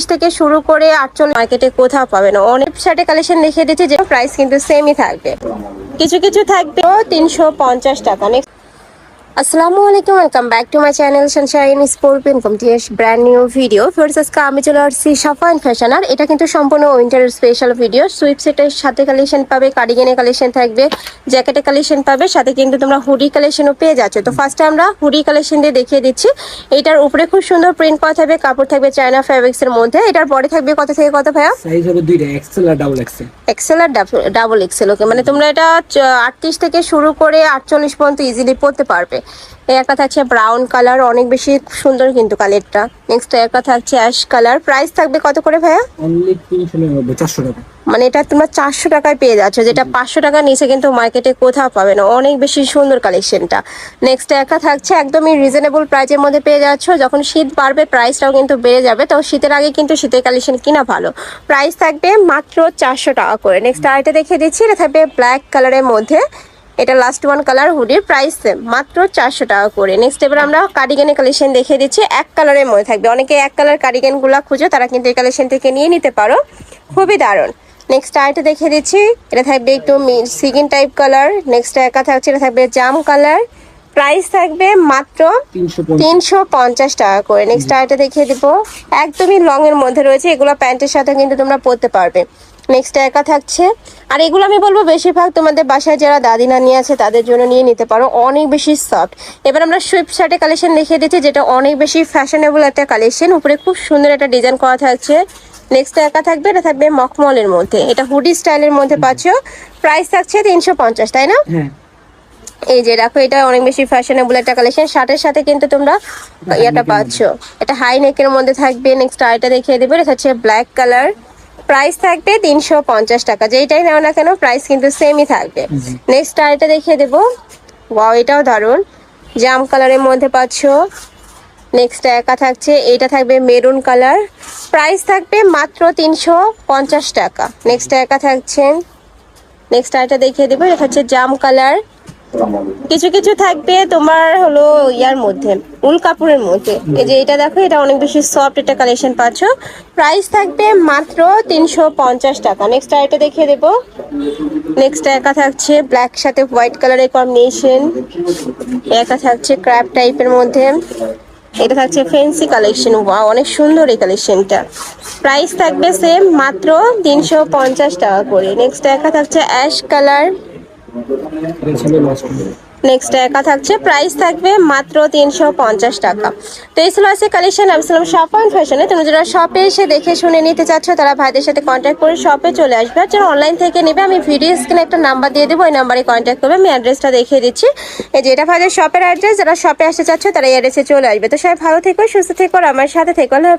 আটত্রিশ থেকে শুরু করে আটচল্লিশ মার্কেটে কোথাও পাবে না। অনেক শার্টের কালেকশন রেখে দিচ্ছে যে প্রাইস কিন্তু সেমই থাকবে। কিছু কিছু থাকবে তিনশো পঞ্চাশ টাকা। আসসালামু আলাইকুম welcome back to my channel sunshine sport income TS brand new video first আজকে আমি চলে আসছি সাফা অ্যান্ড ফ্যাশন আর এটা কিন্তু সম্পূর্ণ উইন্টার স্পেশাল ভিডিও সুইপ সেটের সাথে কালেকশন পাবে কার্ডিগানের কালেকশন থাকবে জ্যাকেটের কালেকশন পাবে সাথে কিন্তু তোমরা হুডি কালেকশনও পেয়ে যাচ্ছ। তো ফার্স্টে আমরা হুডি কালেকশন দিয়ে দেখিয়ে দিচ্ছি। এটার উপরে খুব সুন্দর প্রিন্ট করা থাকবে কাপড় থাকবে চায়না ফ্যাব্রিক্স এর মধ্যে। এটার পরে থাকবে কত থেকে কত ভাইয়া? সাইজ হবে দুইটা এক্সেল আর ডাবল এক্সেল এক্সেল আর ডাবল এক্সেল ওকে মানে তোমরা এটা আটত্রিশ থেকে শুরু করে আটচল্লিশ পর্যন্ত ইজিলি পড়তে পারবে। এই একটা থাকছে ব্রাউন কালার অনেক বেশি সুন্দর কিন্তু কালারটা নেক্সট একটা থাকছে অ্যাশ কালার প্রাইস থাকবে কত করে ভাইয়া? অনলি টাকা। মানে এটা তোমরা চারশো টাকায় পেয়ে যাচ্ছ যেটা পাঁচশো টাকার নিচে কিন্তু মার্কেটে কোথাও পাবে না। অনেক বেশি সুন্দর কালেকশনটা নেক্সট একটা থাকছে একদমই রিজনেবল প্রাইসের মধ্যে পেয়ে যাচ্ছ। যখন শীত বাড়বে প্রাইসটাও কিন্তু বেড়ে যাবে। তো শীতের আগে কিন্তু শীতের কালেকশন কিনা ভালো। প্রাইস থাকবে মাত্র চারশো টাকা করে। নেক্সট আরেকটা দেখিয়ে দিচ্ছি এটা থাকবে ব্ল্যাক কালারের মধ্যে। এটা লাস্ট ওয়ান কালার হুডির প্রাইস সেম মাত্র চারশো টাকা করে। নেক্সট এবার আমরা কার্ডিগানের কালেকশন দেখিয়ে দিচ্ছি এক কালারের মধ্যে থাকবে। অনেকে এক কালার কার্ডিগানগুলো খুঁজো তারা কিন্তু এই কালেকশন থেকে নিয়ে নিতে পারো। খুবই দারুণ। নেক্সট আরেকটা দেখিয়ে দিচ্ছি এটা থাকবে একটু সিগিন টাইপ কালার নেক্সট একা থাকছে এটা থাকবে জাম কালার প্রাইস থাকবে মাত্র তিনশো তিনশো পঞ্চাশ টাকা করে। নেক্সট আরেকটা দেখিয়ে দিব একদমই লং এর মধ্যে রয়েছে এগুলো প্যান্টের সাথে কিন্তু তোমরা পরতে পারবে। নেক্সট একা থাকছে। আর এগুলো আমি বলব বেশিরভাগ তোমাদের বাসায় যারা দাদি নানি আছে তাদের জন্য নিয়ে নিতে পারো। অনেক বেশি সফট এবার আমরা সুইফট শার্টের কালেকশন দেখিয়ে দিচ্ছি যেটা অনেক বেশি ফ্যাশনেবল একটা কালেকশন উপরে খুব সুন্দর একটা ডিজাইন করা থাকছে। নেক্সট একা থাকবে এটা থাকবে মখমলের মধ্যে। এটা হুডি স্টাইলের মধ্যে পাচ্ছ। প্রাইস থাকছে তিনশো পঞ্চাশ তাই না? হ্যাঁ। এই যে দেখো এটা অনেক বেশি ফ্যাশনেবল একটা কালেকশন শার্টের সাথে কিন্তু তোমরা ইয়েটা পাচ্ছ। এটা হাই নেকের মধ্যে থাকবে। নেক্সট আইটা দেখিয়ে দেবো এটা হচ্ছে ব্ল্যাক কালার প্রাইস থাকবে তিনশো পঞ্চাশ টাকা। যেইটাই নাও না কেন প্রাইস কিন্তু সেমই থাকবে। নেক্সট আরেকটা দেখিয়ে দেবো। ওয়াও এটাও দারুণ। জাম কালারের মধ্যে পাচ্ছ। নেক্সট একা থাকছে। এটা থাকবে মেরুন কালার। প্রাইস থাকবে মাত্র তিনশো পঞ্চাশ টাকা। নেক্সট একা থাকছেন নেক্সট আরেকটা দেখিয়ে দেবো। এটা হচ্ছে জাম কালার। কিছু কিছু থাকবে তোমার হলো ইয়ার মধ্যে, উল কাপড়ের মধ্যে। এই যে এটা দেখো, এটা অনেক বেশি সফট একটা কালেকশন পাচ্ছ। প্রাইস থাকবে মাত্র তিনশো পঞ্চাশ টাকা। নেক্সট আরেকটা দেখিয়ে দেবো। নেক্সট একা থাকছে ব্ল্যাক সাথে হোয়াইট কালারের কম্বিনেশন একা থাকছে ক্র্যাপ টাইপের মধ্যে। এটা থাকছে ফেন্সি কালেকশন ওয়াও অনেক সুন্দর এই কালেকশনটা প্রাইস থাকবে সেম মাত্র তিনশো পঞ্চাশ টাকা করে। নেক্সট একা থাকছে অ্যাশ কালার এটা নেক্সট একা থাকছে। প্রাইস থাকবে মাত্র তিনশো পঞ্চাশ টাকা। তো এই ছিল আছে কালেকশন আমি শপ অ্যান্ড ফ্যাশনে তুমি যারা শপে এসে দেখে শুনে নিতে চাচ্ছ, তারা ভাইদের সাথে কন্ট্যাক্ট করে শপে চলে আসবে। আর যারা অনলাইন থেকে নেবে, আমি ভিডিও স্ক্রিনে একটা নাম্বার দিয়ে দেবো, ওই নাম্বারে কন্ট্যাক্ট করবে। আমি অ্যাড্রেসটা দেখিয়ে দিচ্ছি। এই যে, এটা ভাইদের শপের অ্যাড্রেস যারা শপে আসতে চাচ্ছ, তারা এই অ্যাড্রেসে চলে আসবে। তো সবাই ভালো থেকো, সুস্থ থেকো আমার সাথে থেকো। আল্লাহ